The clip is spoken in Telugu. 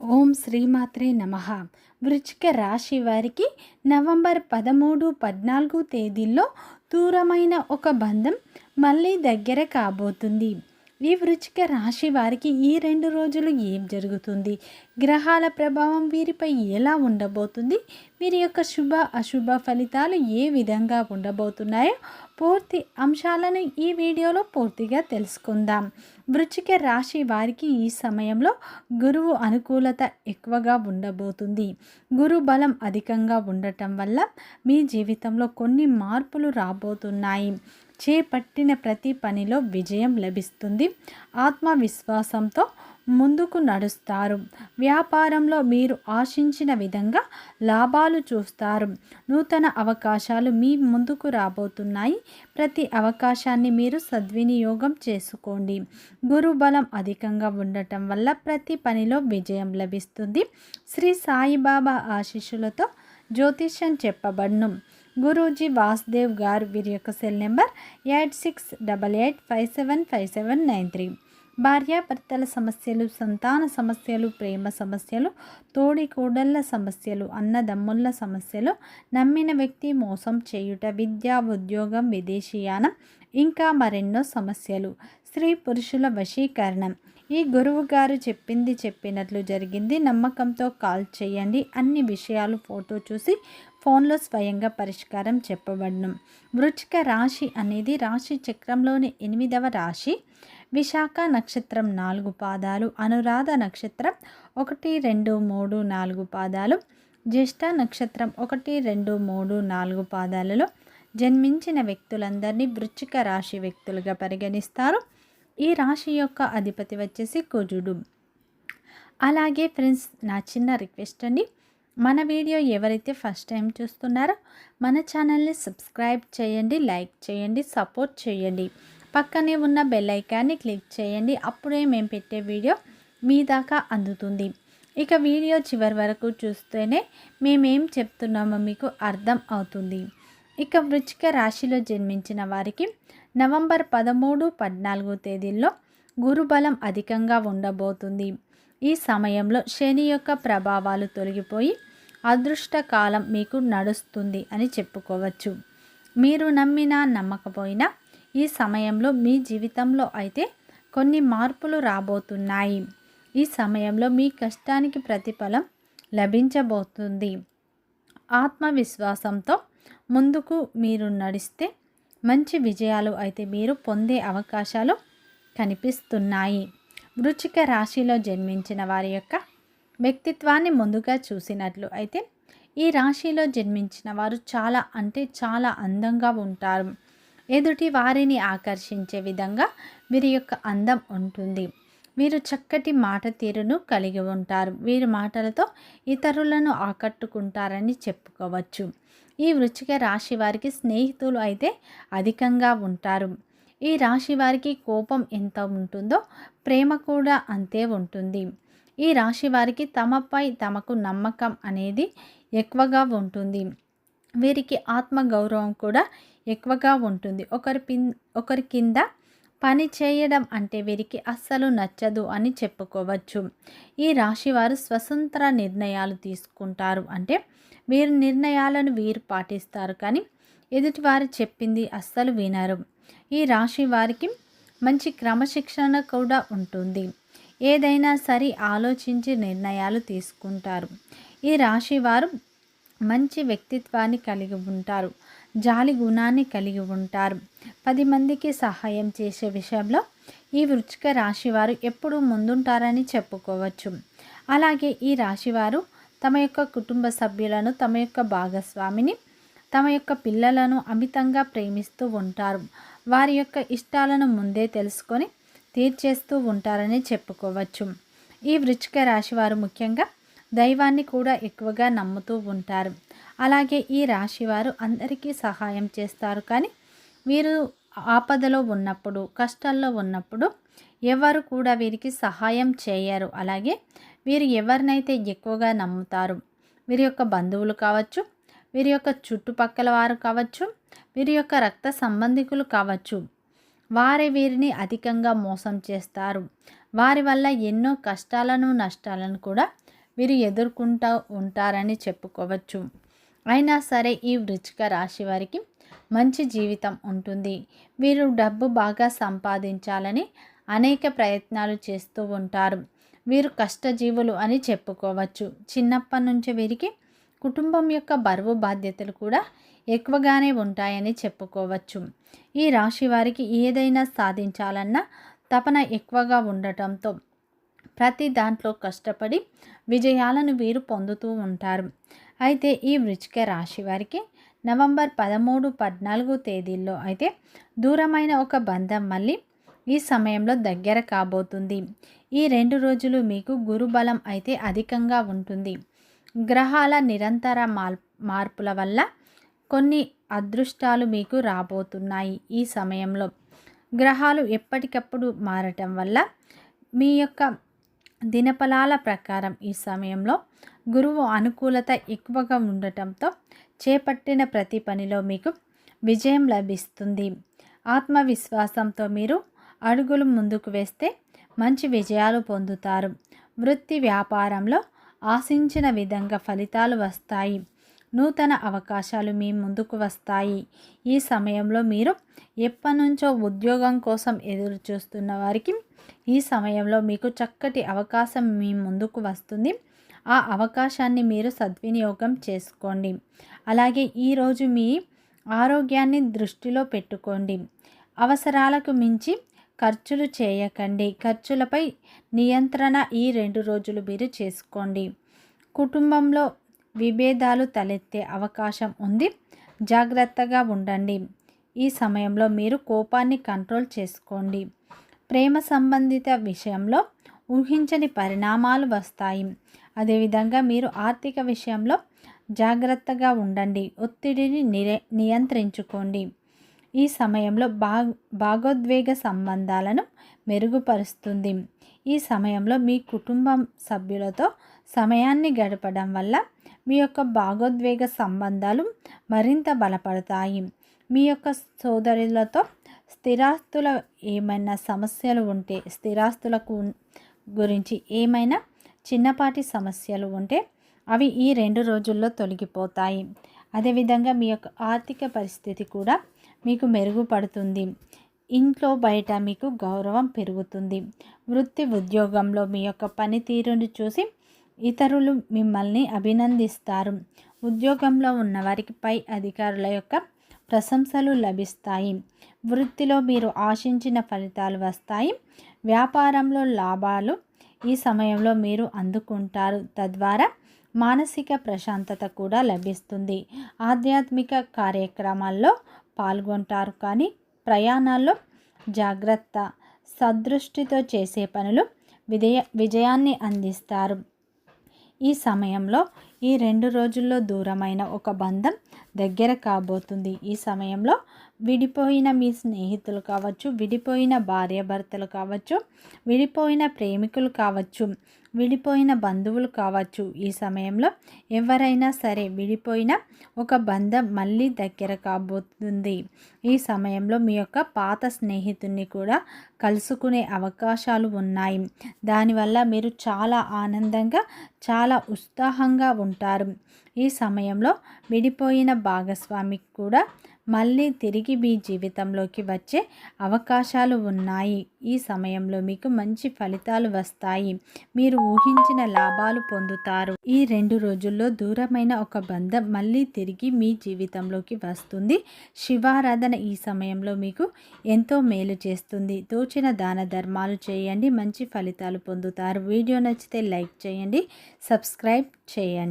ఓం శ్రీమాత్రే నమ. వృచ్చిక రాశి వారికి నవంబర్ పదమూడు పద్నాలుగు తేదీల్లో దూరమైన ఒక బంధం మళ్ళీ దగ్గర కాబోతుంది. ఈ వృచ్చిక రాశి వారికి ఈ రెండు రోజులు ఏం జరుగుతుంది? గ్రహాల ప్రభావం వీరిపై ఎలా ఉండబోతుంది? వీరి యొక్క శుభ అశుభ ఫలితాలు ఏ విధంగా ఉండబోతున్నాయో పూర్తి అంశాలను ఈ వీడియోలో పూర్తిగా తెలుసుకుందాం. వృచ్చిక రాశి వారికి ఈ సమయంలో గురువు అనుకూలత ఎక్కువగా ఉండబోతుంది. గురు బలం అధికంగా ఉండటం వల్ల మీ జీవితంలో కొన్ని మార్పులు రాబోతున్నాయి. చేపట్టిన ప్రతి పనిలో విజయం లభిస్తుంది. ఆత్మవిశ్వాసంతో ముందుకు నడుస్తారు. వ్యాపారంలో మీరు ఆశించిన విధంగా లాభాలు చూస్తారు. నూతన అవకాశాలు మీ ముందుకు రాబోతున్నాయి. ప్రతి అవకాశాన్ని మీరు సద్వినియోగం చేసుకోండి. గురుబలం అధికంగా ఉండటం వల్ల ప్రతి పనిలో విజయం లభిస్తుంది. శ్రీ సాయిబాబా ఆశీస్సులతో జ్యోతిష్యం చెప్పబడ్ను. గురూజీ వాసుదేవ్ గారు వీరి యొక్క cell number eight six double eight five seven five seven nine three. భార్యాభర్తల సమస్యలు సంతాన సమస్యలు ప్రేమ సమస్యలు తోడి కోడళ్ళ సమస్యలు అన్నదమ్ముళ్ళ సమస్యలు నమ్మిన వ్యక్తి మోసం చేయుట విద్య ఉద్యోగం విదేశీయానం ఇంకా మరెన్నో సమస్యలు. స్త్రీ పురుషుల వశీకరణం. ఈ గురువు గారు చెప్పింది చెప్పినట్లు జరిగింది. నమ్మకంతో కాల్ చేయండి. అన్ని విషయాలు ఫోటో చూసి ఫోన్లో స్వయంగా పరిష్కారం చెప్పబడను. వృచ్చిక రాశి అనేది రాశి చక్రంలోని ఎనిమిదవ రాశి. విశాఖ నక్షత్రం నాలుగు పాదాలు అనురాధ నక్షత్రం ఒకటి రెండు మూడు నాలుగు పాదాలు జ్యేష్ఠ నక్షత్రం ఒకటి రెండు మూడు నాలుగు పాదాలలో జన్మించిన వ్యక్తులందరినీ వృచ్చిక రాశి వ్యక్తులుగా పరిగణిస్తారు. ఈ రాశి యొక్క అధిపతి వచ్చేసి కుజుడు. అలాగే ఫ్రెండ్స్ నా చిన్న రిక్వెస్ట్ అండి. మన వీడియో ఎవరైతే ఫస్ట్ టైం చూస్తున్నారో మన ఛానల్ని సబ్స్క్రైబ్ చేయండి లైక్ చేయండి సపోర్ట్ చేయండి. పక్కనే ఉన్న బెల్ ఐకాన్ని క్లిక్ చేయండి. అప్పుడే మేము పెట్టే వీడియో మీ దాకా అందుతుంది. ఇక వీడియో చివరి వరకు చూస్తేనే మేమేం చెప్తున్నామో మీకు అర్థం అవుతుంది. ఇక వృచ్చిక రాశిలో జన్మించిన వారికి నవంబర్ పదమూడు పద్నాలుగు తేదీల్లో గురుబలం అధికంగా ఉండబోతుంది. ఈ సమయంలో శని యొక్క ప్రభావాలు తొలగిపోయి అదృష్ట కాలం మీకు నడుస్తుంది అని చెప్పుకోవచ్చు. మీరు నమ్మినా నమ్మకపోయినా ఈ సమయంలో మీ జీవితంలో అయితే కొన్ని మార్పులు రాబోతున్నాయి. ఈ సమయంలో మీ కష్టానికి ప్రతిఫలం లభించబోతుంది. ఆత్మవిశ్వాసంతో ముందుకు మీరు నడిస్తే మంచి విజయాలు అయితే మీరు పొందే అవకాశాలు కనిపిస్తున్నాయి. వృచ్చిక రాశిలో జన్మించిన వారి యొక్క వ్యక్తిత్వాన్ని ముందుగా చూసినట్లు అయితే ఈ రాశిలో జన్మించిన వారు చాలా అంటే చాలా అందంగా ఉంటారు. ఎదుటి వారిని ఆకర్షించే విధంగా వీరి యొక్క అందం ఉంటుంది. వీరు చక్కటి మాట తీరును కలిగి ఉంటారు. వీరి మాటలతో ఇతరులను ఆకట్టుకుంటారని చెప్పుకోవచ్చు. ఈ వృచ్చిక రాశి వారికి స్నేహితులు అయితే అధికంగా ఉంటారు. ఈ రాశి వారికి కోపం ఎంత ఉంటుందో ప్రేమ కూడా అంతే ఉంటుంది. ఈ రాశి వారికి తమపై తమకు నమ్మకం అనేది ఎక్కువగా ఉంటుంది. వీరికి ఆత్మగౌరవం కూడా ఎక్కువగా ఉంటుంది. ఒకరి పిన్ ఒకరి కింద పని చేయడం అంటే వీరికి అస్సలు నచ్చదు అని చెప్పుకోవచ్చు. ఈ రాశి వారు స్వతంత్ర నిర్ణయాలు తీసుకుంటారు. అంటే వీరి నిర్ణయాలను వీరు పాటిస్తారు. కానీ ఎదుటివారు చెప్పింది అస్సలు వినరు. ఈ రాశి వారికి మంచి క్రమశిక్షణ కూడా ఉంటుంది. ఏదైనా సరే ఆలోచించి నిర్ణయాలు తీసుకుంటారు. ఈ రాశి వారు మంచి వ్యక్తిత్వాన్ని కలిగి ఉంటారు. జాలి గుణాన్ని కలిగి ఉంటారు. పది మందికి సహాయం చేసే విషయంలో ఈ వృచ్చిక రాశివారు ఎప్పుడూ ముందుంటారని చెప్పుకోవచ్చు. అలాగే ఈ రాశివారు తమ యొక్క కుటుంబ సభ్యులను తమ యొక్క భాగస్వామిని తమ యొక్క పిల్లలను అమితంగా ప్రేమిస్తూ ఉంటారు. వారి యొక్క ఇష్టాలను ముందే తెలుసుకొని తీర్చేస్తూ ఉంటారని చెప్పుకోవచ్చు. ఈ వృచ్చిక రాశి వారు ముఖ్యంగా దైవాన్ని కూడా ఎక్కువగా నమ్ముతూ ఉంటారు. అలాగే ఈ రాశి వారు అందరికీ సహాయం చేస్తారు. కానీ వీరు ఆపదలో ఉన్నప్పుడు కష్టాల్లో ఉన్నప్పుడు ఎవరు కూడా వీరికి సహాయం చేయరు. అలాగే వీరు ఎవరినైతే ఎక్కువగా నమ్ముతారు వీరి యొక్క బంధువులు కావచ్చు వీరి యొక్క చుట్టుపక్కల వారు కావచ్చు వీరి యొక్క రక్త సంబంధికులు కావచ్చు. వారి వీరిని అధికంగా మోసం చేస్తారు. వారి వల్ల ఎన్నో కష్టాలను నష్టాలను కూడా వీరు ఎదుర్కొంటూ ఉంటారని చెప్పుకోవచ్చు. అయినా సరే ఈ వృచ్చిక రాశి వారికి మంచి జీవితం ఉంటుంది. వీరు డబ్బు బాగా సంపాదించాలని అనేక ప్రయత్నాలు చేస్తూ ఉంటారు. వీరు కష్టజీవులు అని చెప్పుకోవచ్చు. చిన్నప్పటి నుంచి వీరికి కుటుంబం యొక్క బరువు బాధ్యతలు కూడా ఎక్కువగానే ఉంటాయని చెప్పుకోవచ్చు. ఈ రాశి వారికి ఏదైనా సాధించాలన్నా తపన ఎక్కువగా ఉండటంతో ప్రతి దాంట్లో కష్టపడి విజయాలను వీరు పొందుతూ ఉంటారు. అయితే ఈ వృచ్చిక రాశి వారికి నవంబర్ పదమూడు పద్నాలుగు తేదీల్లో అయితే దూరమైన ఒక బంధం మళ్ళీ ఈ సమయంలో దగ్గర కాబోతుంది. ఈ రెండు రోజులు మీకు గురుబలం అయితే అధికంగా ఉంటుంది. గ్రహాల నిరంతర మార్పుల వల్ల కొన్ని అదృష్టాలు మీకు రాబోతున్నాయి ఈ సమయంలో. గ్రహాలు ఎప్పటికప్పుడు మారటం వల్ల మీ యొక్క దినఫలాల ప్రకారం ఈ సమయంలో గురువు అనుకూలత ఎక్కువగా ఉండటంతో చేపట్టిన ప్రతి పనిలో మీకు విజయం లభిస్తుంది. ఆత్మవిశ్వాసంతో మీరు అడుగులు ముందుకు వేస్తే మంచి విజయాలు పొందుతారు. వృత్తి వ్యాపారంలో ఆశించిన విధంగా ఫలితాలు వస్తాయి. నూతన అవకాశాలు మీ ముందుకు వస్తాయి. ఈ సమయంలో మీరు ఎప్పటినుంచో ఉద్యోగం కోసం ఎదురు చూస్తున్న వారికి ఈ సమయంలో మీకు చక్కటి అవకాశం మీ ముందుకు వస్తుంది. ఆ అవకాశాన్ని మీరు సద్వినియోగం చేసుకోండి. అలాగే ఈరోజు మీ ఆరోగ్యాన్ని దృష్టిలో పెట్టుకోండి. అవసరాలకు మించి ఖర్చులు చేయకండి. ఖర్చులపై నియంత్రణ ఈ రెండు రోజులు మీరు చేసుకోండి. కుటుంబంలో విభేదాలు తలెత్తే అవకాశం ఉంది. జాగ్రత్తగా ఉండండి. ఈ సమయంలో మీరు కోపాన్ని కంట్రోల్ చేసుకోండి. ప్రేమ సంబంధిత విషయంలో ఊహించని పరిణామాలు వస్తాయి. అదేవిధంగా మీరు ఆర్థిక విషయంలో జాగ్రత్తగా ఉండండి. ఒత్తిడిని నియంత్రించుకోండి. ఈ సమయంలో భా భాగోద్వేగ సంబంధాలను మెరుగుపరుస్తుంది. ఈ సమయంలో మీ కుటుంబం సభ్యులతో సమయాన్ని గడపడం వల్ల మీ యొక్క భాగోద్వేగ సంబంధాలు మరింత బలపడతాయి. మీ యొక్క సోదరులతో స్థిరాస్తుల ఏమైనా సమస్యలు ఉంటే స్థిరాస్తులకు గురించి ఏమైనా చిన్నపాటి సమస్యలు ఉంటే అవి ఈ రెండు రోజుల్లో తొలగిపోతాయి. అదేవిధంగా మీ యొక్క ఆర్థిక పరిస్థితి కూడా మీకు మెరుగుపడుతుంది. ఇంట్లో బయట మీకు గౌరవం పెరుగుతుంది. వృత్తి ఉద్యోగంలో మీ యొక్క పనితీరును చూసి ఇతరులు మిమ్మల్ని అభినందిస్తారు. ఉద్యోగంలో ఉన్న వారికి పై అధికారుల యొక్క ప్రశంసలు లభిస్తాయి. వృత్తిలో మీరు ఆశించిన ఫలితాలు వస్తాయి. వ్యాపారంలో లాభాలు ఈ సమయంలో మీరు అందుకుంటారు. తద్వారా మానసిక ప్రశాంతత కూడా లభిస్తుంది. ఆధ్యాత్మిక కార్యక్రమాల్లో పాల్గొంటారు. కానీ ప్రయాణాల్లో జాగ్రత్త సదృష్టితో చేసే పనులు విజయ విజయాన్ని అందిస్తారు. ఈ సమయంలో ఈ రెండు రోజుల్లో దూరమైన ఒక బంధం దగ్గర కాబోతుంది. ఈ సమయంలో విడిపోయిన మీ స్నేహితులు కావచ్చు విడిపోయిన భార్యాభర్తలు కావచ్చు విడిపోయిన ప్రేమికులు కావచ్చు విడిపోయిన బంధువులు కావచ్చు ఈ సమయంలో ఎవరైనా సరే విడిపోయిన ఒక బంధం మళ్ళీ దగ్గర కాబోతుంది. ఈ సమయంలో మీ యొక్క పాత స్నేహితుడిని కూడా కలుసుకునే అవకాశాలు ఉన్నాయి. దానివల్ల మీరు చాలా ఆనందంగా చాలా ఉత్సాహంగా ఉంటారు. ఈ సమయంలో విడిపోయిన భాగస్వామికి కూడా మళ్ళీ తిరిగి మీ జీవితంలోకి వచ్చే అవకాశాలు ఉన్నాయి. ఈ సమయంలో మీకు మంచి ఫలితాలు వస్తాయి. మీరు ఊహించిన లాభాలు పొందుతారు. ఈ రెండు రోజుల్లో దూరమైన ఒక బంధం మళ్ళీ తిరిగి మీ జీవితంలోకి వస్తుంది. శివారాధన ఈ సమయంలో మీకు ఎంతో మేలు చేస్తుంది. తోచిన దాన ధర్మాలు చేయండి. మంచి ఫలితాలు పొందుతారు. వీడియో నచ్చితే లైక్ చేయండి. సబ్స్క్రైబ్ చేయండి.